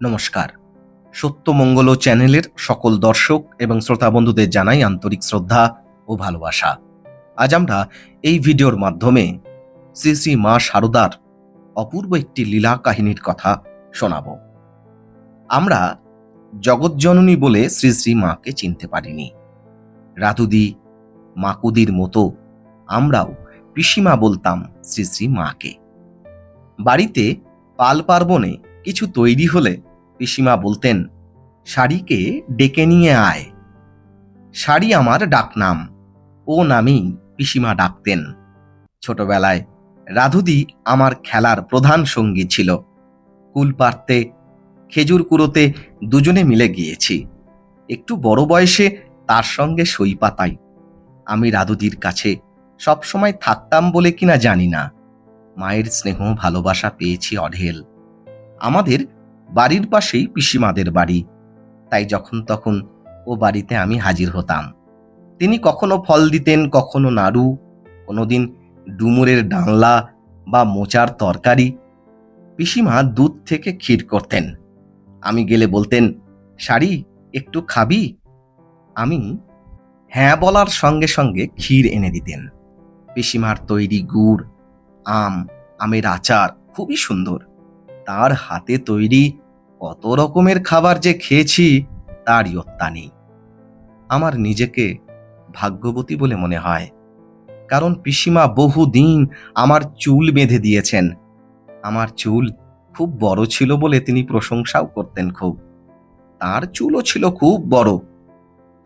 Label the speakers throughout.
Speaker 1: নমস্কার। সত্যমঙ্গল চ্যানেলের সকল দর্শক এবং শ্রোতা বন্ধুদের জানাই আন্তরিক শ্রদ্ধা ও ভালোবাসা। আজ আমরা এই ভিডিওর মাধ্যমে শ্রী শ্রী মা শারদার অপূর্ব একটি লীলা কাহিনীর কথা শোনাব। আমরা জগৎজননী বলে শ্রী শ্রী মাকে চিনতে পারিনি। রাতুদি, মাকুদির মতো আমরাও পিসিমা বলতাম শ্রী শ্রী মাকে। বাড়িতে পাল পার্বণে কিছু তৈরি হলে পিসিমা বলতেন, শাড়িকে ডেকে নিয়ে আয়। শাড়ি আমার ডাকনাম। ও নামেই পিসিমা ডাকতেন। ছোটবেলায় রাধুদি আমার খেলার প্রধান সঙ্গী ছিল। কুল পারতে খেজুর কুড়োতে দুজনে মিলে গিয়েছি। একটু বড় বয়সে তার সঙ্গে সই পাতাই। আমি রাধুদির কাছে সবসময় থাকতাম বলে কিনা জানি না। মায়ের স্নেহ ভালোবাসা পেয়েছি অঢেল। আমাদের বাড়ির পাশেই পিসিমাদের বাড়ি। তাই যখন তখন ও বাড়িতে আমি হাজির হতাম। তিনি কখনো ফল দিতেন, কখনো নাড়ু, কোনোদিন ডুমুরের ডালনা বা মোচার তরকারি। পিসিমা দুধ থেকে ক্ষীর করতেন। আমি গেলে বলতেন, শাড়ি, একটু খাবি? আমি হ্যাঁ বলার সঙ্গে সঙ্গে ক্ষীর এনে দিতেন। পিসিমার তৈরি গুড়, আম, আমের আচার খুবই সুন্দর। তার হাতে তৈরি কত রকমের খাবার যে খেয়েছি তার ইয়ত্তা নেই। আমার নিজেকে ভাগ্যবতী বলে মনে হয়, কারণ পিসিমা বহুদিন আমার চুল বেঁধে দিয়েছেন। আমার চুল খুব বড় ছিল বলে তিনি প্রশংসাও করতেন খুব। তার চুলও ছিল খুব বড়।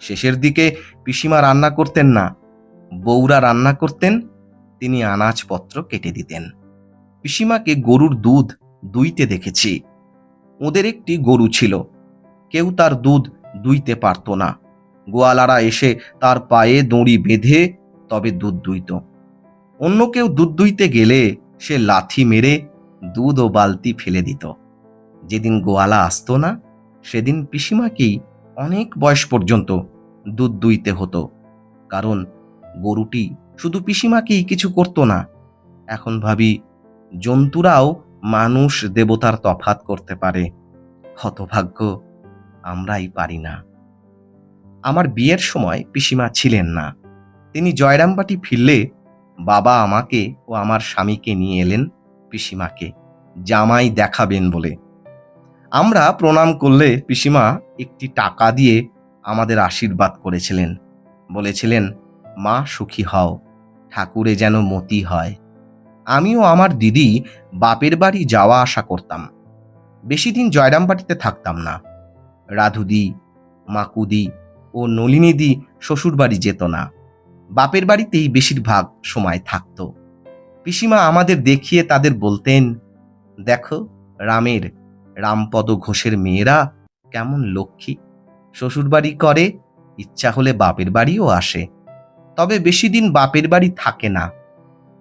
Speaker 1: শেষের দিকে পিসিমা রান্না করতেন না, বউরা রান্না করতেন, তিনি আনাজপত্র কেটে দিতেন। পিসিমাকে গরুর দুধ দুইতে দেখেছি। ওদের একটি গরু ছিল। কেউ তার দুধ দুইতে পারত না। গোয়ালারা এসে তার পায়ে দড়ি বেঁধে তবে দুধ দুইত। অন্য কেউ দুধ দুইতে গেলে সে লাথি মেরে দুধ ও বালতি ফেলে দিত। যেদিন গোয়ালা আসতো না, সেদিন পিসিমাকেই অনেক বয়স পর্যন্ত দুধ দুইতে হতো। কারণ গরুটি শুধু পিসিমাকেই কিছু করতো না। এখন ভাবি, জন্তুরাও মানুষ দেবতার তফাত করতে পারে। হতভাগ্য, আমরাই পারি না। আমার বিয়ের সময় পিসিমা ছিলেন না। তিনি জয়রামবাটি ফিরলে বাবা আমাকে ও আমার স্বামীকে নিয়ে এলেন পিসিমাকে, জামাই দেখাবেন বলে। আমরা প্রণাম করলে পিসিমা একটি টাকা দিয়ে আমাদের আশীর্বাদ করেছিলেন। বলেছিলেন, মা সুখী হও, ঠাকুরে যেন মতি হয়। আমিও আমার দিদি বাপের বাড়ি যাওয়া আসা করতাম। বেশি দিন জয়রামবাটিতে থাকতাম না। রাধুদি, মাকুদি ও নলিনীদি শ্বশুর বাড়ি যেত না। বাপের বাড়িতেই বেশিরভাগ সময় থাকত। পিসিমা আমাদের দেখিয়ে তাদের বলতেন, দেখো রামের রামপদ ঘোষের মেয়েরা কেমন লক্ষ্মী। শ্বশুর বাড়ি করে, ইচ্ছা হলে বাপের বাড়িও আসে। তবে বেশি দিন বাপের বাড়ি থাকে না।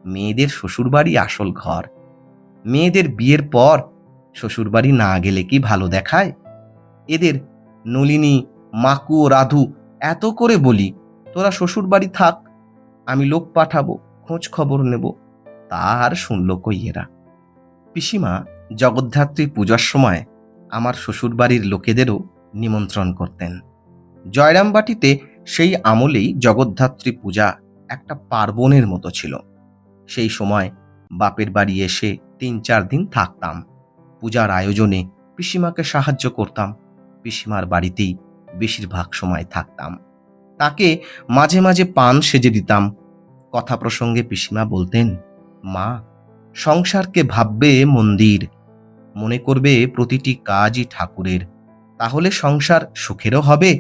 Speaker 1: মেয়েদের শ্বশুরবাড়ি আসল ঘর। মেয়েদের বিয়ের পর শ্বশুরবাড়ি না গেলে কি ভালো দেখায়? এদের নলিনী, মাকু ও রাধু এত করে বলি, তোরা শ্বশুরবাড়ি থাক, আমি লোক পাঠাবো, খোঁজ খবর নেব। তা আর শুনল কই এরা? পিসিমা জগদ্ধাত্রী পূজার সময় আমার শ্বশুরবাড়ির লোকেদেরও নিমন্ত্রণ করতেন। জয়রামবাটিতে সেই আমলেই জগদ্ধাত্রী পূজা একটা পার্বণের মতো ছিল। সেই সময় বাপের বাড়ি এসে তিন চার দিন থাকতাম। পূজার আয়োজনে পিসিমাকে সাহায্য করতাম। পিসিমার বাড়িতেই বেশিরভাগ সময় থাকতাম। তাকে মাঝে মাঝে পান সেজে দিতাম। কথা প্রসঙ্গে পিসিমা বলতেন, মা, সংসারকে ভাববে মন্দির। মনে করবে প্রতিটি কাজই ঠাকুরের। তাহলে সংসার সুখেরও হবে,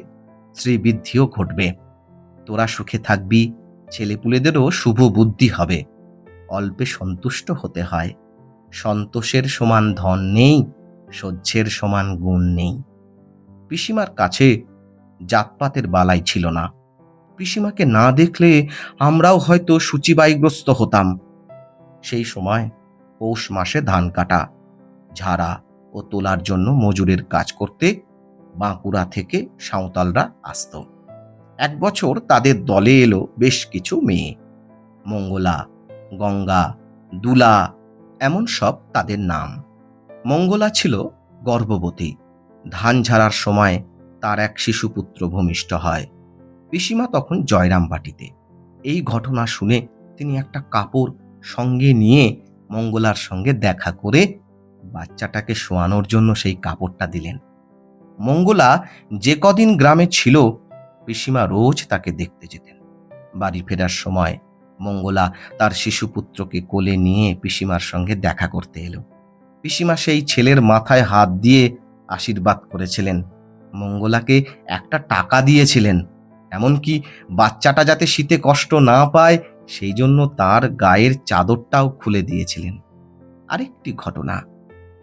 Speaker 1: শ্রীবৃদ্ধিও ঘটবে। তোরা সুখে থাকবি, ছেলেপুলেদেরও শুভ বুদ্ধি হবে। অল্পে সন্তুষ্ট হতে হয়। সন্তোষের সমান ধন নেই, সহ্যের সমান গুণ নেই। পিসিমার কাছে জাতপাতের বালাই ছিল না। পিসিমাকে না দেখলে আমরাও হয়তো সূচিবায়গ্রস্ত হতাম। সেই সময় পৌষ মাসে ধান কাটা, ঝাড়া ও তোলার জন্য মজুরের কাজ করতে বাঁকুড়া থেকে সাঁওতালরা আসত। এক বছর তাদের দলে এলো বেশ কিছু মেয়ে, মঙ্গলা গঙ্গা, দুলা, এমন সব তাদের নাম। মঙ্গলা ছিল গর্ভবতী। ধান ঝাড়ার সময় তার এক শিশুপুত্র ভূমিষ্ঠ হয়। পিসিমা তখন জয়রামবাটিতে। এই ঘটনা শুনে তিনি একটা কাপড় সঙ্গে নিয়ে মঙ্গলার সঙ্গে দেখা করে বাচ্চাটাকে শোয়ানোর জন্য সেই কাপড়টা দিলেন। মঙ্গলা যে কদিন গ্রামে ছিল, পিসিমা রোজ তাকে দেখতে যেতেন। বাড়ি ফেরার সময় মঙ্গলা তার শিশুপুত্রকে কোলে নিয়ে পিসিমার সঙ্গে দেখা করতে এলো। পিসিমা সেই ছেলের মাথায় হাত দিয়ে আশীর্বাদ করেছিলেন। মঙ্গলাকে একটা টাকা দিয়েছিলেন। এমনকি বাচ্চাটা যাতে শীতে কষ্ট না পায়, সেই জন্য তার গায়ের চাদরটাও খুলে দিয়েছিলেন। আরেকটি ঘটনা।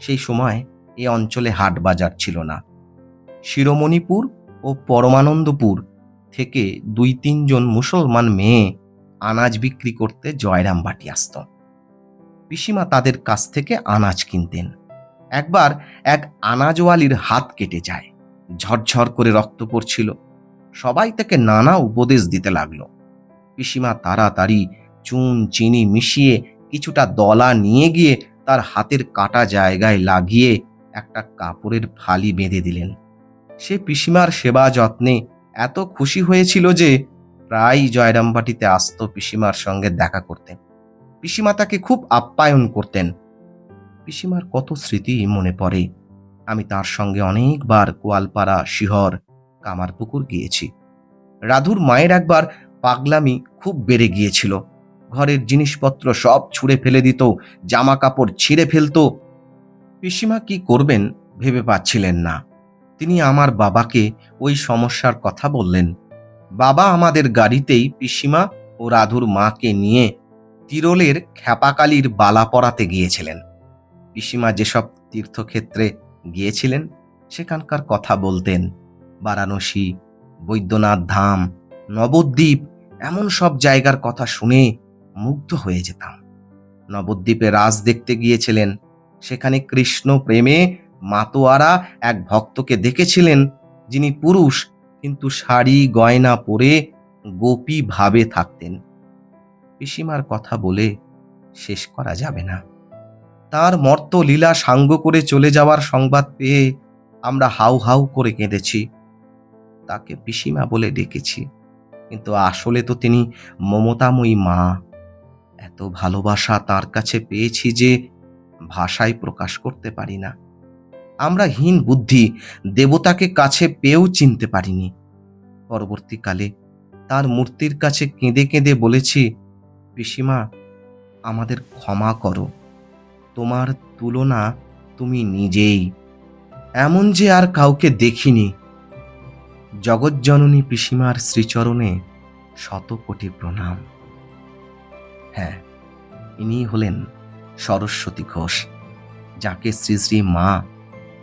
Speaker 1: সেই সময় এ অঞ্চলে হাট বাজার ছিল না। শিরোমণিপুর ও পরমানন্দপুর থেকে দুই তিনজন মুসলমান মেয়ে আনাজ বিক্রি করতে জয়রামবাটি আসত। পিসিমা তাদের কাছ থেকে আনাজ কিনতেন। একবার এক আনাজওয়ালির হাত কেটে যায়। ঝরঝর করে রক্ত পড়ছিল। সবাই তাকে নানা উপদেশ দিতে লাগল। পিসিমা তাড়াতাড়ি চুন, চিনি মিশিয়ে কিছুটা দলা নিয়ে গিয়ে তার হাতের কাটা জায়গায় লাগিয়ে একটা কাপড়ের ফালি বেঁধে দিলেন। সে পিসিমার সেবা যত্নে এত খুশি হয়েছিল যে প্রায় জয়রামবাটিতে আসতো পিসিমার সঙ্গে দেখা করতেন। পিসিমা তাকে খুব আপ্যায়ন করতেন। পিসিমার কত স্মৃতি মনে পড়ে। আমি তার সঙ্গে অনেকবার কোয়ালপাড়া শিহর, কামারপুকুর গিয়েছি। রাধুর মায়ের একবার পাগলামি খুব বেড়ে গিয়েছিল। ঘরের জিনিসপত্র সব ছুঁড়ে ফেলে দিত জামা কাপড় ছিঁড়ে ফেলতো। পিসিমা কি করবেন ভেবে পাচ্ছিলেন না। তিনি আমার বাবাকে ওই সমস্যার কথা বললেন। বাবা আমাদের গাড়িতেই পিসিমা ও রাধুর মাকে নিয়ে তিরলের খ্যাপাকালির বালা পরাতে গিয়েছিলেন। পিসিমা যেসব তীর্থক্ষেত্রে গিয়েছিলেন, সেখানকার কথা বলতেন। বারাণসী, বৈদ্যনাথ ধাম, নবদ্বীপ, এমন সব জায়গার কথা শুনে মুগ্ধ হয়ে যেতাম। নবদ্বীপে রাজ দেখতে গিয়েছিলেন। সেখানে কৃষ্ণ প্রেমে মাতোয়ারা এক ভক্তকে দেখেছিলেন, যিনি পুরুষ কিন্তু শাড়ি, গয়না পরে গোপী ভাবে থাকতেন। পিসিমার কথা বলে শেষ করা যাবে না। তার মর্ত লীলা সাঙ্গ করে চলে যাওয়ার সংবাদ পেয়ে আমরা হাউ হাউ করে কেঁদেছি। তাকে পিসিমা বলে ডেকেছি, কিন্তু আসলে তো তিনি মমতাময়ী মা। এত ভালোবাসা তার কাছে পেয়েছি যে ভাষায় প্রকাশ করতে পারি না। আমরা হীন বুদ্ধি দেবতাকে কাছে পেয়েও চিনতে পারিনি। পরবর্তীকালে তার মূর্তির কাছে কেঁদে কেঁদে বলেছি, পিসিমা, আমাদের ক্ষমা করো। তোমার তুলনা তুমি নিজেই। এমন যে আর কাউকে দেখিনি। জগজ্জননী পিসিমার শ্রীচরণে শত কোটি প্রণাম। হ্যাঁ ইনি হলেন সরস্বতী ঘোষ, যাকে শ্রী শ্রী মা